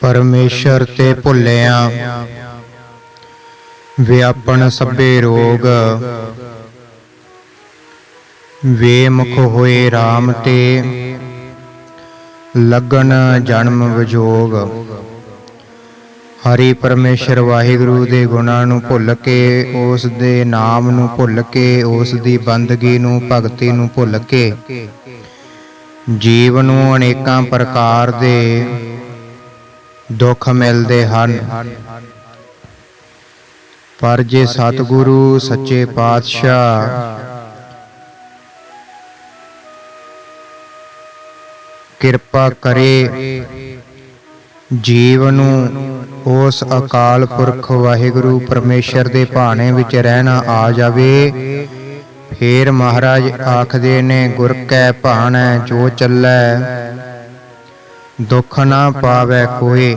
ਪਰਮੇਸ਼ਰ ਤੇ ਭੁੱਲਿਆ। ਵਿਆਪਣ ਸਭੇ ਰੋਗ। ਵੇਮੁਖ ਹੋਏ RAM ਤੇ। ਲਗਨ ਜਨਮ ਵਿਜੋਗ। ਹਰੀ ਪਰਮੇਸ਼ਰ ਵਾਹਿਗੁਰੂ ਦੇ ਗੁਣਾਂ ਨੂੰ ਭੁੱਲ ਕੇ, ਉਸ ਦੇ ਨਾਮ ਨੂੰ ਭੁੱਲ ਕੇ, ਉਸ ਦੀ ਬੰਦਗੀ ਨੂੰ, ਭਗਤੀ ਨੂੰ ਭੁੱਲ ਕੇ। ਜੀਵ ਨੂੰ ਅਨੇਕਾਂ ਪ੍ਰਕਾਰ ਦੇ ਦੁੱਖ ਮਿਲਦੇ ਹਨ। ਪਰ ਜੇ ਸਤਿਗੁਰੂ ਸੱਚੇ ਪਾਤਸ਼ਾਹ ਕਿਰਪਾ ਕਰੇ, ਜੀਵ ਨੂੰ ਉਸ ਅਕਾਲ ਪੁਰਖ ਵਾਹਿਗੁਰੂ ਪਰਮੇਸ਼ਰ ਦੇ ਭਾਣੇ ਵਿੱਚ ਰਹਿਣਾ ਆ ਜਾਵੇ। ਫੇਰ ਮਹਾਰਾਜ ਆਖਦੇ ਨੇ, ਗੁਰ ਕੈ ਭਾਣੈ ਜੋ ਚੱਲੈ। ਦੁੱਖ ਨਾ ਪਾਵੇ ਕੋਈ।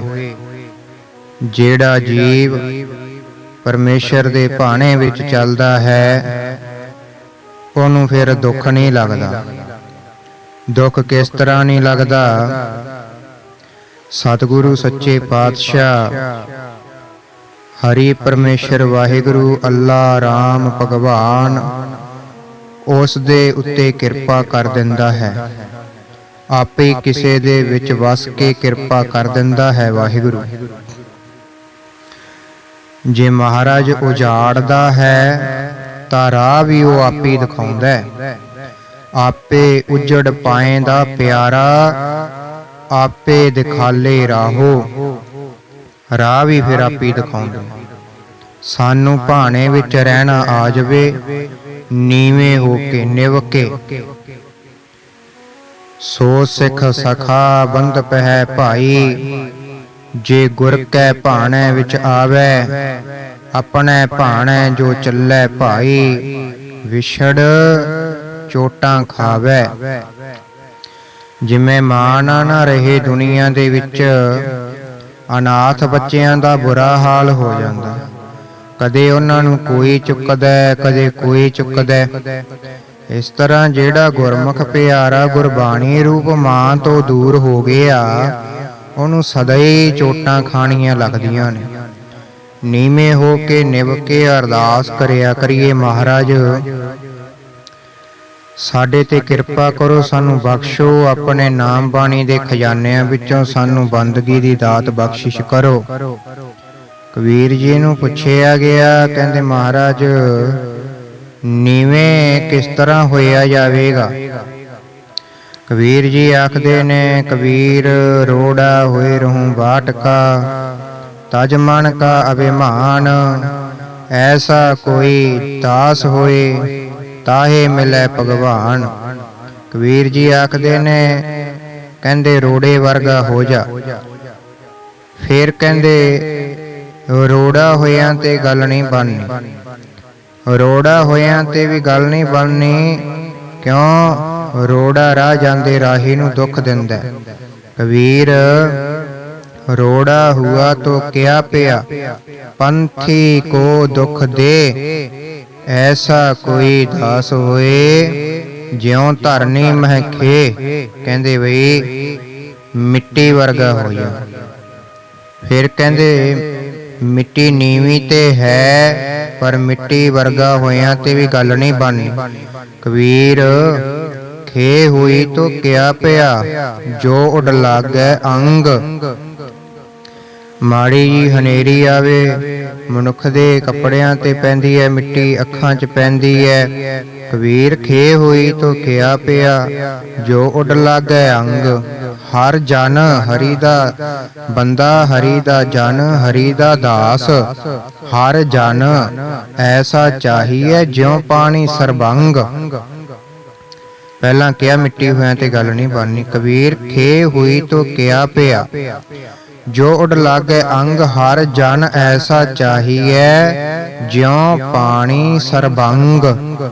ਜਿਹੜਾ ਜੀਵ ਪਰਮੇਸ਼ਰ ਦੇ ਭਾਣੇ ਵਿੱਚ ਚੱਲਦਾ ਹੈ ਉਹਨੂੰ ਫਿਰ ਦੁੱਖ ਨਹੀਂ ਲੱਗਦਾ। ਦੁੱਖ ਕਿਸ ਤਰ੍ਹਾਂ ਨਹੀਂ ਲੱਗਦਾ? ਸਤਿਗੁਰੂ ਸੱਚੇ ਪਾਤਸ਼ਾਹ। ਹਰੀ ਪਰਮੇਸ਼ਰ ਵਾਹਿਗੁਰੂ ਅੱਲਾ ਰਾਮ ਭਗਵਾਨ ਉਸ ਦੇ ਉੱਤੇ ਕਿਰਪਾ ਕਰ ਦਿੰਦਾ ਹੈ। ਆਪੇ ਕਿਸੇ ਦੇ ਵਿੱਚ ਵਸ ਕੇ ਕਿਰਪਾ ਕਰ ਦਿੰਦਾ ਹੈ ਵਾਹਿਗੁਰੂ। ਜੇ ਮਹਾਰਾਜ ਉਜਾੜਦਾ ਹੈ, ਤਾਂ ਰਾਹ ਵੀ ਉਹ ਆਪੇ ਹੀ ਦਿਖਾਉਂਦਾ ਹੈ। ਆਪੇ ਉਜੜ ਪਾਏ ਦਾ ਪਿਆਰਾ, ਆਪੇ ਦਿਖਾਲੇ ਰਾਹੋ, ਰਾਹ ਵੀ ਫਿਰ ਆਪੇ ਹੀ ਦਿਖਾਉਂਦਾ ਸਾਨੂੰ ਭਾਣੇ ਵਿੱਚ ਰਹਿਣਾ ਆ ਜਾਵੇ, ਨੀਵੇਂ ਹੋ ਕੇ ਨਿਵਕੇ ਸੋ ਸਿੱਖ ਸਖਾ ਬੰਦ ਪਹਿ ਭਾਈ। ਜੇ ਗੁਰ ਕੈ ਭਾਣੇ ਵਿੱਚ ਆਵੇ, ਆਪਣੇ ਭਾਣੇ ਜੋ ਚੱਲੇ ਭਾਈ। ਵਿਛੜ ਚੋਟਾਂ ਖਾਵੇ। ਜਿਵੇਂ ਮਾਂ ਨਾ ਰਹੇ ਦੁਨੀਆ ਦੇ ਵਿੱਚ, ਅਨਾਥ ਬੱਚਿਆਂ ਦਾ ਬੁਰਾ ਹਾਲ ਹੋ ਜਾਂਦਾ। ਕਦੇ ਉਹਨਾਂ ਨੂੰ ਕੋਈ ਚੁੱਕਦਾ, ਕਦੇ ਕੋਈ ਚੁੱਕਦਾ। ਇਸ ਤਰ੍ਹਾਂ ਜਿਹੜਾ ਗੁਰਮੁਖ ਪਿਆਰਾ ਗੁਰਬਾਣੀ ਰੂਪ ਮਾਂ ਤੋਂ ਦੂਰ ਹੋ ਗਿਆ, ਉਹਨੂੰ ਸਦਾ ਹੀ ਚੋਟਾਂ ਖਾਣੀਆਂ ਲੱਗਦੀਆਂ ਨੇ। ਨੀਵੇਂ ਹੋ ਕੇ ਨਿਵ ਕੇ ਅਰਦਾਸ ਕਰਿਆ ਕਰੀਏ ਮਹਾਰਾਜ। ਸਾਡੇ ਤੇ ਕਿਰਪਾ ਕਰੋ, ਸਾਨੂੰ ਬਖਸ਼ੋ, ਆਪਣੇ ਨਾਮ ਬਾਣੀ ਦੇ ਖਜ਼ਾਨਿਆਂ ਵਿੱਚੋਂ ਸਾਨੂੰ ਬੰਦਗੀ ਦੀ ਦਾਤ ਬਖਸ਼ਿਸ਼ ਕਰੋ। ਕਬੀਰ ਜੀ ਨੂੰ ਪੁੱਛਿਆ ਗਿਆ, ਕਹਿੰਦੇ ਮਹਾਰਾਜ ਨੀਵੇਂ ਕਿਸ ਤਰ੍ਹਾਂ ਹੋਇਆ ਜਾਵੇਗਾ? ਕਬੀਰ ਜੀ ਆਖਦੇ ਨੇ, ਕਬੀਰ, ਰੋੜਾ ਹੋਏ ਰਹੂੰ ਬਾਟਕਾ, ਤਜ ਮਨ ਕਾ ਅਭਿਮਾਨ, ਐਸਾ ਕੋਈ ਤਾਸ ਹੋਏ ਤਾਹੇ ਮਿਲੇ ਭਗਵਾਨ। ਕਬੀਰ ਜੀ ਆਖਦੇ ਨੇ, ਕਹਿੰਦੇ ਰੋੜੇ ਵਰਗਾ ਹੋ ਜਾ। ਫੇਰ ਕਹਿੰਦੇ, ਰੋੜਾ ਹੋਇਆਂ ਤੇ ਗੱਲ ਨਹੀਂ ਬਣਨੀ। ਰੋੜਾ ਹੋਇਆਂ ਤੇ ਵੀ ਗੱਲ ਨਹੀਂ ਬਣਨੀ। ਕਿਉਂ? ਰੋੜਾ ਰਾਹ ਜਾਂਦੇ ਰਾਹੀ ਨੂੰ ਦੁੱਖ ਦਿੰਦਾ ਕਬੀਰ, ਰੋੜਾ ਹੁਆ ਤੋ ਕਿਆ ਪਿਆ? ਪੰਥੀ ਕੋ ਦੁਖ ਦੇ। ਐਸਾ ਕੋਈ ਦਾਸ ਹੋਏ, ਜਿਉ ਧਰਨੀ ਮਹਖੇ ਕਹਿੰਦੇ ਬਈ, ਮਿੱਟੀ ਵਰਗਾ ਹੋ ਜਾ ਫਿਰ ਕਹਿੰਦੇ ਮਿੱਟੀ ਨੀਵੀਂ ਤੇ ਹੈ, ਪਰ ਮਿੱਟੀ ਵਰਗਾ ਹੋਇਆਂ ਤੇ ਵੀ ਗੱਲ ਨਹੀਂ ਬਣਨੀ। ਕਬੀਰ, ਖੇ ਹੋਈ ਤੋ ਕਿਆ ਪਿਆ? ਜੋ ਉਡ ਲਾਗੈ ਅੰਗ। ਮਾੜੀ ਜੀ ਹਨੇਰੀ ਆਵੇ, ਮਨੁੱਖ ਦੇ ਕੱਪੜਿਆਂ ਤੇ ਪੈਂਦੀ ਹੈ ਮਿੱਟੀ ਅੱਖਾਂ 'ਚ ਪੈਂਦੀ ਹੈ ਕਬੀਰ, ਖੇ ਹੋਈ ਤੋ ਕਿਆ ਪਿਆ? ਜੋ ਉਡ ਲਾਗੈ ਅੰਗ। ਹਰ ਜਨ ਹਰੀ ਦਾ ਬੰਦਾ ਹਰੀ ਦਾ ਜਨ ਹਰੀ ਦਾ ਦਾਸ। ਹਰ ਜਨ ਐਸਾ ਚਾਹੀਏ ਜਿਉ ਪਾਣੀ ਸਰਬੰਗ। ਪਹਿਲਾਂ ਕਿਹਾ ਮਿੱਟੀ ਹੋਇਆਂ ਤੇ ਗੱਲ ਨਹੀਂ ਬਣਨੀ। ਕਬੀਰ, ਖੇ ਹੋਈ ਤੋ ਕਿਆ ਪਿਆ? ਜੋ ਉਡ ਲਾਗੇ ਅੰਗ ਹਰ ਜਨ ਐਸਾ ਚਾਹੀਏ ਜਿਉ ਪਾਣੀ ਸਰਬੰਗ।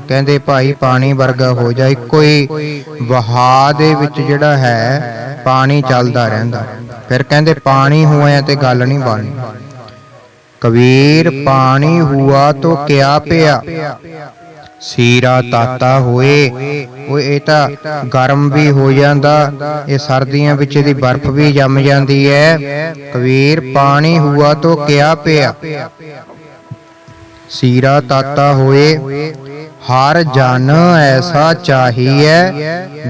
ਕਹਿੰਦੇ ਭਾਈ, ਪਾਣੀ ਵਰਗਾ ਹੋ ਜਾ ਇੱਕੋ ਹੀ ਵਹਾ ਦੇ ਵਿੱਚ ਜਿਹੜਾ ਹੈ, ਪਾਣੀ ਚੱਲਦਾ ਰਹਿੰਦਾ। ਫਿਰ ਕਹਿੰਦੇ ਪਾਣੀ ਹੋਇਆ ਤੇ ਗੱਲ ਨਹੀਂ ਬਣਨੀ। ਕਬੀਰ, ਪਾਣੀ ਹੁਆ ਤੋ ਕਿਆ ਪਿਆ? ਸੀਰਾ ਤਾਤਾ ਹੋਏ। ਉਹ ਇਹ ਤਾਂ ਗਰਮ ਵੀ ਹੋ ਜਾਂਦਾ। ਇਹ ਸਰਦੀਆਂ ਵਿੱਚ ਇਹਦੀ ਬਰਫ਼ ਵੀ ਜੰਮ ਜਾਂਦੀ ਹੈ ਕਬੀਰ, ਪਾਣੀ ਹੁਆ ਤੋ ਕਿਆ ਪਿਆ? ਸੀਰਾ ਤਾਤਾ ਹੋਏ। ਹਰ ਜਨ ਐਸਾ ਚਾਹੀਐ,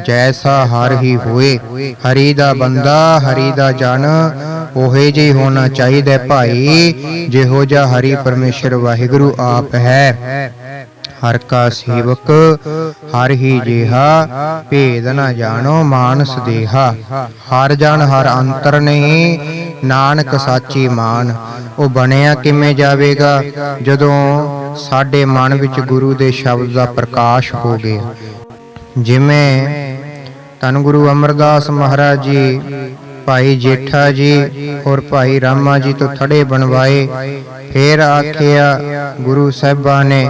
ਜੈਸਾ ਹਰ ਹੀ ਹੋਏ। ਹਰੀ ਦਾ ਬੰਦਾ, ਹਰੀ ਦਾ ਜਨ, ਉਹੇ ਜਿਹੀ ਹੋਣਾ ਚਾਹੀਦਾ ਭਾਈ। ਜਿਹੋ ਜਿਹਾ ਹਰੀ ਪਰਮੇਸ਼ਰ ਵਾਹਿਗੁਰੂ ਆਪ ਹੈ। ਹਰ ਕਾ ਸੇਵਕ, ਹਰ ਹੀ ਜਿਹਾ, ਭੇਦ ਨਾ ਜਾਣੋ ਮਾਨਸ ਦੇਹਾ। ਹਰ ਜਨ ਹਰ ਅੰਤਰ ਨਹੀਂ, ਨਾਨਕ ਸਾਚੀ ਮਾਨ। ਉਹ ਬਣਿਆ ਕਿਵੇਂ ਜਾਵੇਗਾ? ਜਦੋਂ ਸਾਡੇ ਮਨ ਵਿੱਚ ਗੁਰੂ ਦੇ ਸ਼ਬਦ ਦਾ ਪ੍ਰਕਾਸ਼ ਹੋ ਗਿਆ। ਜਿਵੇਂ ਧੰਨ ਗੁਰੂ ਅਮਰਦਾਸ ਮਹਾਰਾਜ ਜੀ ਭਾਈ ਜੇਠਾ ਜੀ ਔਰ ਭਾਈ ਰਾਮਾ ਜੀ ਤੋਂ ਥੜੇ ਬਣਵਾਏ, ਫੇਰ ਆਖਿਆ, ਗੁਰੂ ਸਾਹਿਬਾਂ ਨੇ,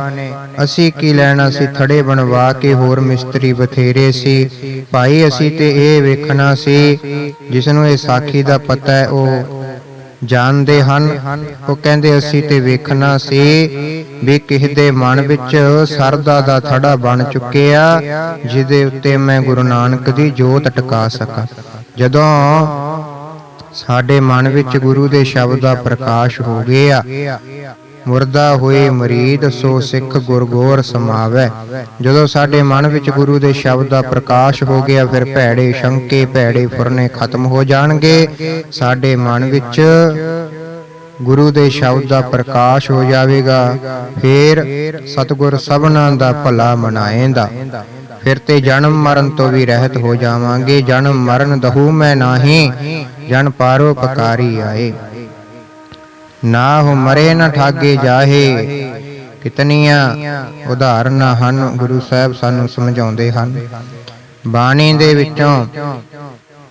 ਅਸੀਂ ਕੀ ਲੈਣਾ ਸੀ? ਥੜੇ ਬਣਵਾ ਕੇ ਹੋਰ ਮਿਸਤਰੀ ਬਥੇਰੇ ਸੀ। ਭਾਈ, ਅਸੀਂ ਤੇ ਇਹ ਵੇਖਣਾ ਸੀ ਜਿਸ ਨੂੰ ਇਹ ਸਾਖੀ ਦਾ ਪਤਾ ਹੈ, ਉਹ ਜਾਣਦੇ ਹਨ। ਉਹ ਕਹਿੰਦੇ, ਅਸੀਂ ਤੇ ਵੇਖਣਾ ਸੀ ਵੀ ਕਿਸੇ ਦੇ ਮਨ ਵਿੱਚ ਸਰਦਾ ਦਾ ਥੜਾ ਬਣ ਚੁੱਕਿਆ, ਜਿਹਦੇ ਉੱਤੇ ਮੈਂ ਗੁਰੂ ਨਾਨਕ ਦੀ ਜੋਤ ਟਿਕਾ ਸਕਾਂ। ਜਦੋਂ ਸਾਡੇ ਮਨ ਵਿੱਚ ਗੁਰੂ ਦੇ ਸ਼ਬਦ ਦਾ ਪ੍ਰਕਾਸ਼ ਹੋ ਗਿਆ। ਮੁਰਦਾ ਹੋਏ ਮਰੀਦ, ਸੋ ਸਿੱਖ ਗੁਰਗੋਰ ਸਮਾਵੈ। ਜਦੋਂ ਸਾਡੇ ਮਨ ਵਿੱਚ ਗੁਰੂ ਦੇ ਸ਼ਬਦ ਦਾ ਪ੍ਰਕਾਸ਼ ਹੋ ਗਿਆ, ਫਿਰ ਭੈੜੇ ਸ਼ੰਕੇ, ਭੈੜੇ ਫੁਰਨੇ ਖਤਮ ਹੋ ਜਾਣਗੇ। ਸਾਡੇ ਮਨ ਵਿੱਚ ਗੁਰੂ ਦੇ ਸ਼ਬਦ ਦਾ ਪ੍ਰਕਾਸ਼ ਹੋ ਜਾਵੇਗਾ। ਫਿਰ ਸਤਿਗੁਰ ਸਭਨਾਂ ਦਾ ਭਲਾ ਮਨਾਏਂਦਾ। ਫਿਰ ਤੇ ਜਨਮ ਮਰਨ ਤੋਂ ਵੀ ਰਹਿਤ ਹੋ ਜਾਵਾਂਗੇ। ਜਨਮ ਮਰਨ ਦਹੂ ਮੈਂ ਨਾਹੀ, ਜਨ ਪਾਰੋ ਪਕਾਰੀ ਆਏ। ਨਾ ਹੋ ਮਰੇ ਨਾ ਠਾਗੇ ਜਾਹੇ, ਕਿਤਨੀਆਂ ਉਦਾਹਰਨਾਂ ਹਨ ਗੁਰੂ ਸਾਹਿਬ ਸਾਨੂੰ ਸਮਝਾਉਂਦੇ ਹਨ। ਬਾਣੀ ਦੇ ਵਿੱਚੋਂ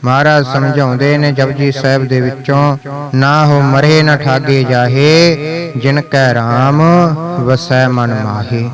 ਮਹਾਰਾਜ ਸਮਝਾਉਂਦੇ ਨੇ ਜਪਜੀ ਸਾਹਿਬ ਦੇ ਵਿੱਚੋਂ, ਨਾ ਹੋ ਮਰੇ ਨਾ ਠਾਗੇ ਜਾਹੇ, ਜਿਨ ਕੈ ਰਾਮ ਵਸੈ ਮਨ ਮਾਹੇ।